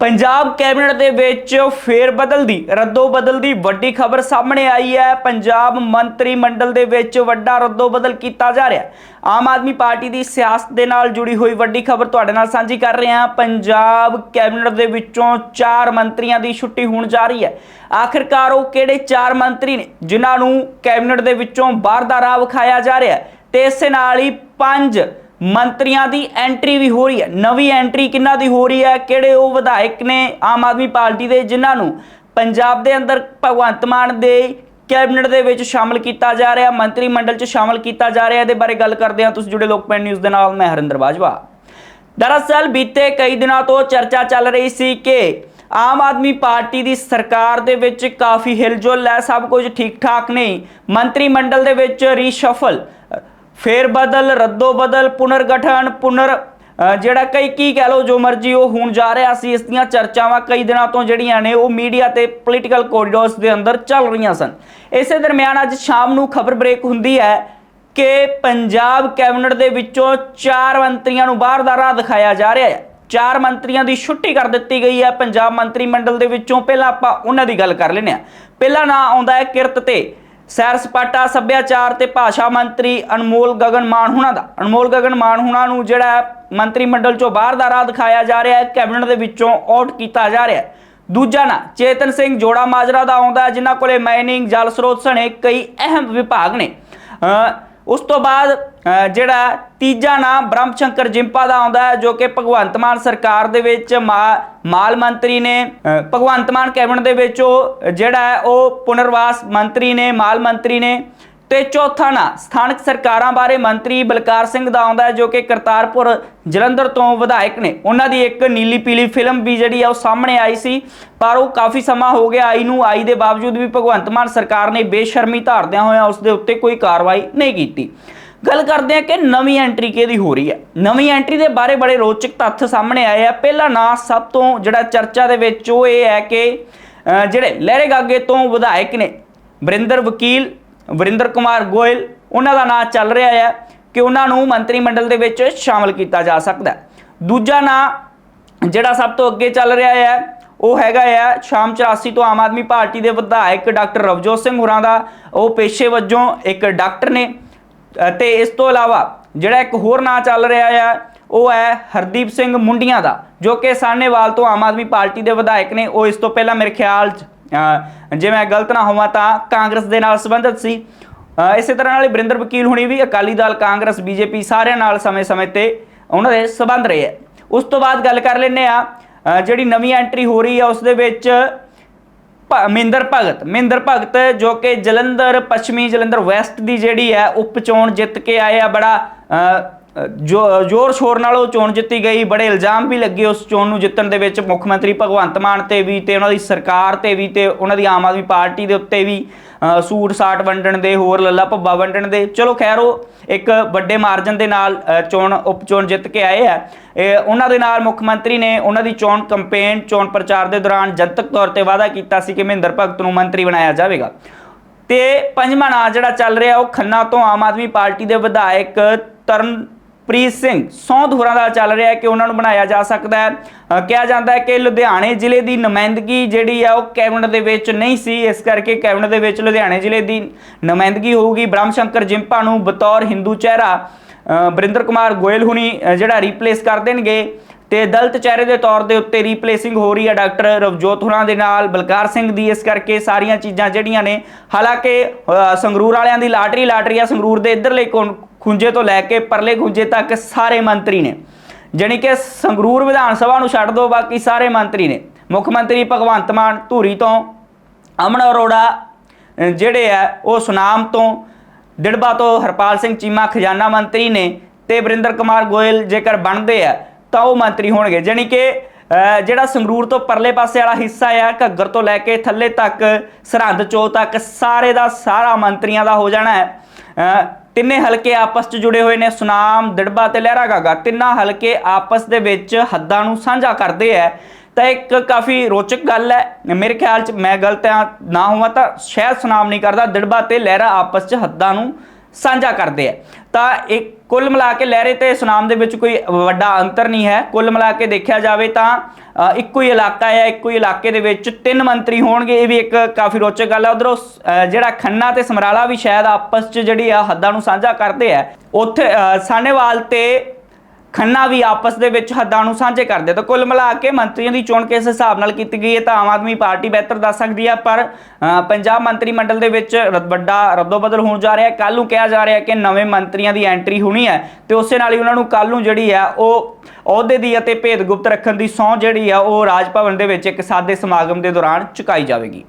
Punjab cabinet ਦੇ ਵਿੱਚ ਫੇਰ ਬਦਲ ਦੀ ਰੱਦੋ ਬਦਲ ਦੀ ਵੱਡੀ ਖਬਰ ਸਾਹਮਣੇ ਆਈ ਹੈ। ਪੰਜਾਬ ਮੰਤਰੀ ਮੰਡਲ ਦੇ ਵਿੱਚ ਵੱਡਾ ਰੱਦੋ ਬਦਲ ਕੀਤਾ ਜਾ ਰਿਹਾ ਆਮ ਆਦਮੀ ਪਾਰਟੀ ਦੀ ਸਿਆਸਤ ਦੇ ਨਾਲ ਜੁੜੀ ਹੋਈ ਵੱਡੀ ਖਬਰ ਤੁਹਾਡੇ ਨਾਲ ਸਾਂਝੀ ਕਰ ਰਹੇ ਹਾਂ। ਪੰਜਾਬ ਕੈਬਨਿਟ ਦੇ ਵਿੱਚੋਂ ਚਾਰ ਮੰਤਰੀਆਂ ਦੀ ਛੁੱਟੀ ਹੋਣ ਜਾ ਰਹੀ ਹੈ। ਆਖਿਰਕਾਰ ਉਹ ਕਿਹੜੇ ਚਾਰ ਮੰਤਰੀ ਨੇ ਜਿਨ੍ਹਾਂ ਨੂੰ ਕੈਬਨਿਟ ਦੇ ਵਿੱਚੋਂ ਬਾਹਰ ਦਾ ਰਾਹ ਵਿਖਾਇਆ ਜਾ ਰਿਹਾ ਹੈ? ਤੇ ਇਸੇ ਨਾਲ ਹੀ ਪੰਜ ਮੰਤਰੀਆਂ ਦੀ ਐਂਟਰੀ ਵੀ ਹੋ ਰਹੀ ਹੈ। ਨਵੀਂ ਐਂਟਰੀ ਕਿੰਨਾ ਦੀ ਹੋ ਰਹੀ ਹੈ? ਕਿਹੜੇ ਉਹ ਵਿਧਾਇਕ ਨੇ ਆਮ ਆਦਮੀ ਪਾਰਟੀ ਦੇ ਜਿਨ੍ਹਾਂ ਨੂੰ ਪੰਜਾਬ ਦੇ ਅੰਦਰ ਭਗਵੰਤ ਮਾਨ ਦੇ ਕੈਬਨਿਟ ਦੇ ਵਿੱਚ ਸ਼ਾਮਲ ਕੀਤਾ ਜਾ ਰਿਹਾ, ਮੰਤਰੀ ਮੰਡਲ 'ਚ ਸ਼ਾਮਲ ਕੀਤਾ ਜਾ ਰਿਹਾ? ਇਹਦੇ ਬਾਰੇ ਗੱਲ ਕਰਦੇ ਹਾਂ। ਤੁਸੀਂ ਜੁੜੇ ਲੋਕਪੈਨ ਨਿਊਜ਼ ਦੇ ਨਾਲ, ਮੈਂ ਹਰਿੰਦਰ ਬਾਜਵਾ। ਦਰਅਸਲ ਬੀਤੇ ਕਈ ਦਿਨਾਂ ਤੋਂ ਚਰਚਾ ਚੱਲ ਰਹੀ ਸੀ ਕਿ ਆਮ ਆਦਮੀ ਪਾਰਟੀ ਦੀ ਸਰਕਾਰ ਦੇ ਵਿੱਚ ਕਾਫੀ ਹਿਲਜੁਲ ਹੈ, ਸਭ ਕੁਝ ਠੀਕ ਠਾਕ ਨਹੀਂ। ਮੰਤਰੀ ਮੰਡਲ ਦੇ ਵਿੱਚ ਰੀਸ਼ਫਲ ਫੇਰ ਬਦਲ, ਰੱਦੋ ਬਦਲ, ਪੁਨਰਗਠਨ, ਪੁਨਰ ਜਿਹੜਾ ਕਈ, ਕੀ ਕਹਿ ਲਓ ਜੋ ਮਰਜ਼ੀ ਉਹ ਹੋਣ ਜਾ ਰਿਹਾ ਸੀ, ਇਸ ਦੀਆਂ ਚਰਚਾਵਾਂ ਕਈ ਦਿਨਾਂ ਤੋਂ ਜਿਹੜੀਆਂ ਨੇ, ਉਹ ਮੀਡੀਆ ਤੇ ਪੋਲੀਟੀਕਲ ਕੋਰੀਡੋਰਸ ਦੇ ਅੰਦਰ ਚੱਲ ਰਹੀਆਂ ਸਨ। ਇਸੇ ਦਰਮਿਆਨ ਅੱਜ ਸ਼ਾਮ ਨੂੰ ਖਬਰ ਬ੍ਰੇਕ ਹੁੰਦੀ ਹੈ ਕਿ ਪੰਜਾਬ ਕੈਬਨਿਟ ਦੇ ਵਿੱਚੋਂ ਚਾਰ ਮੰਤਰੀਆਂ ਨੂੰ ਬਾਹਰ ਦਾ ਰਾਹ ਦਿਖਾਇਆ ਜਾ ਰਿਹਾ ਹੈ। ਚਾਰ ਮੰਤਰੀਆਂ ਦੀ ਛੁੱਟੀ ਕਰ ਦਿੱਤੀ ਗਈ ਹੈ। ਪੰਜਾਬ ਮੰਤਰੀ ਮੰਡਲ ਦੇ ਵਿੱਚੋਂ ਪਹਿਲਾਂ ਆਪਾਂ ਉਹਨਾਂ ਦੀ ਗੱਲ ਕਰ ਲੈਂਦੇ ਹਾਂ। ਪਹਿਲਾ ਨਾਂ ਆਉਂਦਾ ਹੈ ਕਿਰਤ ਤੇ। ਸੈਰ ਸਪਾਟਾ, ਸੱਭਿਆਚਾਰ ਤੇ ਭਾਸ਼ਾ ਮੰਤਰੀ ਅਨਮੋਲ ਗਗਨ ਮਾਨ ਦਾ। ਅਨਮੋਲ ਗਗਨ ਮਾਨ ਨੂੰ ਜਿਹੜਾ ਮੰਤਰੀ ਮੰਡਲ ਚੋਂ ਬਾਹਰ ਦਾ ਰਾਹ ਦਿਖਾਇਆ ਜਾ ਰਿਹਾ ਹੈ, ਕੈਬਨਿਟ ਦੇ ਵਿੱਚੋਂ ਆਊਟ ਕੀਤਾ ਜਾ ਰਿਹਾ ਹੈ। ਦੂਜਾ ਨਾਂ, ਚੇਤਨ ਸਿੰਘ ਜੋੜਾ ਮਾਜਰਾ ਦਾ ਆਉਂਦਾ ਜਿਨ੍ਹਾਂ ਕੋਲੇ ਮਾਈਨਿੰਗ ਜਲ ਸਰੋਤ ਸਣੇ ਕਈ ਅਹਿਮ ਵਿਭਾਗ ਨੇ। ਉਸ ਤੋਂ ਬਾਅਦ ਜਿਹੜਾ ਤੀਜਾ ਨਾਮ ਬ੍ਰਹਮ ਸ਼ੰਕਰ ਜਿੰਪਾ ਦਾ ਆਉਂਦਾ ਹੈ, ਜੋ ਕਿ ਭਗਵੰਤ ਮਾਨ ਸਰਕਾਰ ਦੇ ਵਿੱਚ ਮਾ- ਮਾਲ ਮੰਤਰੀ ਨੇ ਭਗਵੰਤ ਮਾਨ ਕੈਬਨਿਟ ਦੇ ਵਿੱਚ ਉਹ, ਜਿਹੜਾ ਹੈ, ਉਹ ਪੁਨਰਵਾਸ ਮੰਤਰੀ ਨੇ, ਮਾਲ ਮੰਤਰੀ ਨੇ। ਤੇ ਚੌਥਾ ਨਾਂ, ਸਥਾਨਕ ਸਰਕਾਰਾਂ ਬਾਰੇ ਮੰਤਰੀ ਬਲਕਾਰ ਸਿੰਘ ਦਾ ਆਉਂਦਾ ਜੋ ਕਿ ਕਰਤਾਰਪੁਰ ਜਲੰਧਰ ਤੋਂ ਵਿਧਾਇਕ ਨੇ। ਉਹਨਾਂ ਦੀ ਇੱਕ ਨੀਲੀ ਪੀਲੀ ਫਿਲਮ ਵੀ ਜਿਹੜੀ ਆ ਉਹ ਸਾਹਮਣੇ ਆਈ ਸੀ, ਪਰ ਉਹ ਕਾਫੀ ਸਮਾਂ ਹੋ ਗਿਆ ਆਈ ਨੂੰ। ਆਈ ਦੇ ਬਾਵਜੂਦ ਵੀ ਭਗਵੰਤ ਮਾਨ ਸਰਕਾਰ ਨੇ ਬੇਸ਼ਰਮੀ ਧਾਰਦਿਆਂ ਹੋਇਆਂ ਉਸ ਦੇ ਉੱਤੇ ਕੋਈ ਕਾਰਵਾਈ ਨਹੀਂ ਕੀਤੀ। ਗੱਲ ਕਰਦੇ ਹਾਂ ਕਿ ਨਵੀਂ ਐਂਟਰੀ ਕਿਹਦੀ ਹੋ ਰਹੀ ਹੈ? ਨਵੀਂ ਐਂਟਰੀ ਦੇ ਬਾਰੇ ਬੜੇ ਰੋਚਕ ਤੱਥ ਸਾਹਮਣੇ ਆਏ ਆ। ਪਹਿਲਾ ਨਾਂ, ਸਭ ਤੋਂ ਜਿਹੜਾ ਚਰਚਾ ਦੇ ਵਿੱਚ ਉਹ ਇਹ ਹੈ ਕਿ ਜਿਹੜੇ ਲਹਿਰੇ ਗਾਗੇ ਤੋਂ ਵਿਧਾਇਕ ਨੇ, ਵਰਿੰਦਰ ਵਕੀਲ ਵਰਿੰਦਰ ਕੁਮਾਰ ਗੋਇਲ, ਉਹਨਾਂ ਦਾ ਨਾਂ ਚੱਲ ਰਿਹਾ ਹੈ ਕਿ ਉਹਨਾਂ ਨੂੰ ਮੰਤਰੀ ਮੰਡਲ ਦੇ ਵਿੱਚ ਸ਼ਾਮਲ ਕੀਤਾ ਜਾ ਸਕਦਾ ਹੈ। ਦੂਜਾ ਨਾਂ ਜਿਹੜਾ ਸਭ ਤੋਂ ਅੱਗੇ ਚੱਲ ਰਿਹਾ ਹੈ, ਉਹ ਹੈਗਾ ਆ ਸ਼ਾਮ 84 ਤੋਂ ਆਮ ਆਦਮੀ ਪਾਰਟੀ ਦੇ ਵਿਧਾਇਕ ਡਾਕਟਰ ਰਵਜੋਤ ਸਿੰਘ ਹੋਰਾਂ ਦਾ। ਉਹ ਪੇਸ਼ੇ ਵਜੋਂ ਇੱਕ ਡਾਕਟਰ ਨੇ, ਅਤੇ ਇਸ ਤੋਂ ਇਲਾਵਾ ਜਿਹੜਾ ਇੱਕ ਹੋਰ ਨਾਂ ਚੱਲ ਰਿਹਾ ਆ ਉਹ ਹੈ ਹਰਦੀਪ ਸਿੰਘ ਮੁੰਡੀਆਂ ਦਾ, ਜੋ ਕਿ ਸਾਹਨੇਵਾਲ ਤੋਂ ਆਮ ਆਦਮੀ ਪਾਰਟੀ ਦੇ ਵਿਧਾਇਕ ਨੇ। ਉਹ ਇਸ ਤੋਂ ਪਹਿਲਾਂ ਮੇਰੇ ਖਿਆਲ 'ਚ ਜੇ ਮੈਂ ਗਲਤ ਨਾ ਹੋਵਾਂ ਤਾਂ ਕਾਂਗਰਸ ਦੇ ਨਾਲ ਸੰਬੰਧਿਤ ਸੀ। ਇਸੇ ਤਰ੍ਹਾਂ ਨਾਲ ਹੀ ਬਰਿੰਦਰ ਵਕੀਲ ਹੁਣੀ ਵੀ ਅਕਾਲੀ ਦਲ, ਕਾਂਗਰਸ, ਬੀਜੇਪੀ ਸਾਰਿਆਂ ਨਾਲ ਸਮੇਂ-ਸਮੇਂ ਤੇ ਉਹਨਾਂ ਦੇ ਸੰਬੰਧ ਰਹੇ ਹੈ। ਉਸ ਤੋਂ ਬਾਅਦ ਗੱਲ ਕਰ ਲੈਂਦੇ ਆ ਜਿਹੜੀ ਨਵੀਂ ਐਂਟਰੀ ਹੋ ਰਹੀ ਆ ਉਸ ਦੇ ਵਿੱਚ ਭ- ਮਹਿੰਦਰ ਭਗਤ ਮਹਿੰਦਰ ਭਗਤ ਜੋ ਕਿ ਜਲੰਧਰ, ਪੱਛਮੀ ਜਲੰਧਰ ਵੈਸਟ ਦੀ ਜਿਹੜੀ ਹੈ ਉਪ ਚੋਣ ਜਿੱਤ ਕੇ ਆਏ ਆ ਬੜਾ ਜ਼ੋਰ ਸ਼ੋਰ ਨਾਲ ਉਹ ਚੋਣ ਜਿੱਤੀ ਗਈ, ਬੜੇ ਇਲਜ਼ਾਮ ਵੀ ਲੱਗੇ ਉਸ ਚੋਣ ਨੂੰ ਜਿੱਤਣ ਦੇ ਵਿੱਚ, ਮੁੱਖ ਮੰਤਰੀ ਭਗਵੰਤ ਮਾਨ ਤੇ ਵੀ ਤੇ ਉਹਨਾਂ ਦੀ ਸਰਕਾਰ ਤੇ ਵੀ ਤੇ ਉਹਨਾਂ ਦੀ ਆਮ ਆਦਮੀ ਪਾਰਟੀ ਦੇ ਉੱਤੇ ਵੀ ਸੂਟ ਸਾਟ ਵੰਡਣ ਦੇ, ਹੋਰ ਲੱਲਾ ਭੱਬਾ ਵੰਡਣ ਦੇ। ਚਲੋ ਖੈਰ ਉਹ ਇੱਕ ਵੱਡੇ ਮਾਰਜਨ ਦੇ ਨਾਲ ਚੋਣ, ਉਪ ਚੋਣ ਜਿੱਤ ਕੇ ਆਏ ਆ। ਇਹ ਉਹਨਾਂ ਦੇ ਨਾਲ ਮੁੱਖ ਮੰਤਰੀ ਨੇ ਉਹਨਾਂ ਦੀ ਚੋਣ ਕੰਪੇਨ, ਚੋਣ ਪ੍ਰਚਾਰ ਦੇ ਦੌਰਾਨ ਜਨਤਕ ਤੌਰ ਤੇ ਵਾਅਦਾ ਕੀਤਾ ਸੀ ਕਿ ਮਹਿੰਦਰ ਭਗਤ ਨੂੰ ਮੰਤਰੀ ਬਣਾਇਆ ਜਾਵੇਗਾ। ਤੇ ਪੰਜਵਾਂ ਨਾਂ ਜਿਹੜਾ ਚੱਲ ਰਿਹਾ, ਉਹ ਖੰਨਾ ਤੋਂ ਆਮ ਆਦਮੀ ਪਾਰਟੀ ਦੇ ਵਿਧਾਇਕ ਤਰਨ ਪ੍ਰੀਤ ਸਿੰਘ। ਸੌਂਧੁਰਾ ਦਾ ਚੱਲ ਰਿਹਾ ਹੈ ਕਿ ਉਹਨਾਂ ਨੂੰ ਬਣਾਇਆ ਜਾ ਸਕਦਾ ਹੈ। ਕਿਹਾ ਜਾਂਦਾ ਹੈ ਕਿ ਲੁਧਿਆਣੇ ਜ਼ਿਲ੍ਹੇ ਦੀ ਨੁਮਾਇੰਦਗੀ ਜਿਹੜੀ ਆ ਉਹ ਕੈਬਨਿਟ ਦੇ ਵਿੱਚ ਨਹੀਂ ਸੀ। ਇਸ ਕਰਕੇ ਕੈਬਨਿਟ ਦੇ ਵਿੱਚ ਲੁਧਿਆਣੇ ਜ਼ਿਲ੍ਹੇ ਦੀ ਨੁਮਾਇੰਦਗੀ ਹੋਊਗੀ। ਬ੍ਰਹਮ ਸ਼ੰਕਰ ਜਿੰਪਾ ਨੂੰ ਬਤੌਰ ਹਿੰਦੂ ਚਿਹਰਾ ਅ, ਬਰਿੰਦਰ ਕੁਮਾਰ ਗੋਇਲ ਹੁਣੀ ਜਿਹੜਾ ਰੀਪਲੇਸ ਕਰ ਦੇਣਗੇ। ਤੇ ਦਲਤ ਚਿਹਰੇ ਦੇ ਤੌਰ ਦੇ ਉੱਤੇ ਰੀਪਲੇਸਿੰਗ ਹੋ ਰਹੀ ਹੈ ਡਾਕਟਰ ਰਵਜੋਤ ਹੁਰਾਂ ਦੇ ਨਾਲ ਬਲਕਾਰ ਸਿੰਘ ਦੀ। ਇਸ ਕਰਕੇ ਸਾਰੀਆਂ ਚੀਜ਼ਾਂ ਜਿਹੜੀਆਂ ਨੇ ਹਾਲਾਂਕਿ ਸੰਗਰੂਰ ਵਾਲਿਆਂ ਦੀ ਲਾਟਰੀ ਲਾਟਰੀ ਆ ਸੰਗਰੂਰ ਦੇ ਇਧਰਲੇ ਖੁੰਝੇ ਤੋਂ ਲੈ ਕੇ ਪਰਲੇ ਖੁੰਝੇ ਤੱਕ ਸਾਰੇ ਮੰਤਰੀ ਨੇ। ਜਾਣੀ ਕਿ ਸੰਗਰੂਰ ਵਿਧਾਨ ਸਭਾ ਨੂੰ ਛੱਡ ਦਿਓ ਬਾਕੀ ਸਾਰੇ ਮੰਤਰੀ ਨੇ। ਮੁੱਖ ਮੰਤਰੀ ਭਗਵੰਤ ਮਾਨ ਧੂਰੀ ਤੋਂ, ਅਮਨ ਅਰੋੜਾ ਜਿਹੜੇ ਆ, ਉਹ ਸੁਨਾਮ ਤੋਂ ਦਿੜਬਾ ਤੋਂ ਹਰਪਾਲ ਸਿੰਘ ਚੀਮਾ ਖਜ਼ਾਨਾ ਮੰਤਰੀ ਨੇ ਤੇ ਵਰਿੰਦਰ ਕੁਮਾਰ ਗੋਇਲ ਜੇਕਰ ਬਣਦੇ ਆ, ਤਾਂ ਉਹ ਮੰਤਰੀ ਹੋਣਗੇ। ਜਾਣੀ ਕਿ ਜਿਹੜਾ ਸੰਗਰੂਰ ਤੋਂ ਪਰਲੇ ਪਾਸੇ ਵਾਲਾ ਹਿੱਸਾ ਆ, ਘੱਗਰ ਤੋਂ ਲੈ ਕੇ ਥੱਲੇ ਤੱਕ, ਸਰਹੰਦ ਚੋ ਤੱਕ ਸਾਰੇ ਦਾ ਸਾਰਾ ਮੰਤਰੀਆਂ ਦਾ ਹੋ ਜਾਣਾ ਹੈ। ਤਿੰਨੇ ਹਲਕੇ ਆਪਸ 'ਚ ਜੁੜੇ ਹੋਏ ਨੇ। ਸੁਨਾਮ, ਦਿੜਬਾ ਤੇ ਲਹਿਰਾ ਗਾਗਾ ਤਿੰਨਾਂ ਹਲਕੇ ਆਪਸ ਦੇ ਵਿੱਚ ਹੱਦਾਂ ਨੂੰ ਸਾਂਝਾ ਕਰਦੇ ਆ ਤਾਂ ਇੱਕ ਕਾਫੀ ਰੋਚਕ ਗੱਲ ਹੈ ਮੇਰੇ ਖਿਆਲ 'ਚ ਮੈਂ ਗਲਤ ਨਾ ਹੋਵਾਂ ਤਾਂ ਸ਼ਾਇਦ ਸੁਨਾਮ ਨਹੀਂ ਕਰਦਾ। ਦਿੜਬਾ ਤੇ ਲਹਿਰਾ ਆਪਸ 'ਚ ਹੱਦਾਂ ਨੂੰ ਸਾਂਝਾ ਕਰਦੇ ਆ। ਤਾਂ ਇੱਕ ਕੁੱਲ ਮਿਲਾ ਕੇ ਲਹਿਰੇ ਤੇ ਸੁਨਾਮ ਦੇ ਵਿੱਚ ਕੋਈ ਵੱਡਾ ਅੰਤਰ ਨਹੀਂ ਹੈ। ਕੁੱਲ ਮਿਲਾ ਕੇ ਦੇਖਿਆ ਜਾਵੇ ਤਾਂ ਇੱਕੋ ਹੀ ਇਲਾਕਾ ਹੈ, ਇੱਕੋ ਹੀ ਇਲਾਕੇ ਦੇ ਵਿੱਚ ਤਿੰਨ ਮੰਤਰੀ ਹੋਣਗੇ। ਇਹ ਵੀ ਇੱਕ ਕਾਫੀ ਰੋਚਕ ਗੱਲ ਹੈ ਉਧਰੋਂ ਜਿਹੜਾ ਖੰਨਾ ਤੇ ਸਮਰਾਲਾ ਵੀ ਸ਼ਾਇਦ ਆਪਸ 'ਚ ਜਿਹੜੀ ਆ ਹੱਦਾਂ ਨੂੰ ਸਾਂਝਾ ਕਰਦੇ ਆ। ਉੱਥੇ ਸਾਨੇਵਾਲ ਤੇ ਖੰਨਾ ਵੀ ਆਪਸ ਦੇ ਵਿੱਚ ਹੱਦਾਂ ਨੂੰ ਸਾਂਝੇ ਕਰਦੇ ਤਾਂ ਕੁੱਲ ਮਿਲਾ ਕੇ ਮੰਤਰੀਆਂ ਦੀ ਚੋਣ ਕਿਸ ਹਿਸਾਬ ਨਾਲ ਕੀਤੀ ਗਈ ਹੈ ਤਾਂ ਆਮ ਆਦਮੀ ਪਾਰਟੀ ਬਿਹਤਰ ਦੱਸ ਸਕਦੀ ਹੈ ਪਰ ਪੰਜਾਬ ਮੰਤਰੀ ਮੰਡਲ ਦੇ ਵਿੱਚ ਰ- ਵੱਡਾ ਰੱਦੋ ਬਦਲ ਹੋਣ ਜਾ ਰਿਹਾ। ਹੈ ਕੱਲ ਨੂੰ ਕਿਹਾ ਜਾ ਰਿਹਾ ਹੈ ਕਿ ਨਵੇਂ ਮੰਤਰੀਆਂ ਦੀ ਐਂਟਰੀ ਹੋਣੀ ਹੈ ਤੇ ਉਸੇ ਨਾਲ ਹੀ ਉਹਨਾਂ ਨੂੰ ਕੱਲ ਨੂੰ ਜਿਹੜੀ ਹੈ ਉਹ ਅਹੁਦੇ ਦੀ ਅਤੇ ਭੇਦ ਗੁਪਤ ਰੱਖਣ ਦੀ ਸਹੁੰ ਜਿਹੜੀ ਆ, ਉਹ ਰਾਜ ਭਵਨ ਦੇ ਵਿੱਚ ਇੱਕ ਸਾਦੇ ਸਮਾਗਮ ਦੇ ਦੌਰਾਨ ਚੁਕਾਈ ਜਾਵੇਗੀ।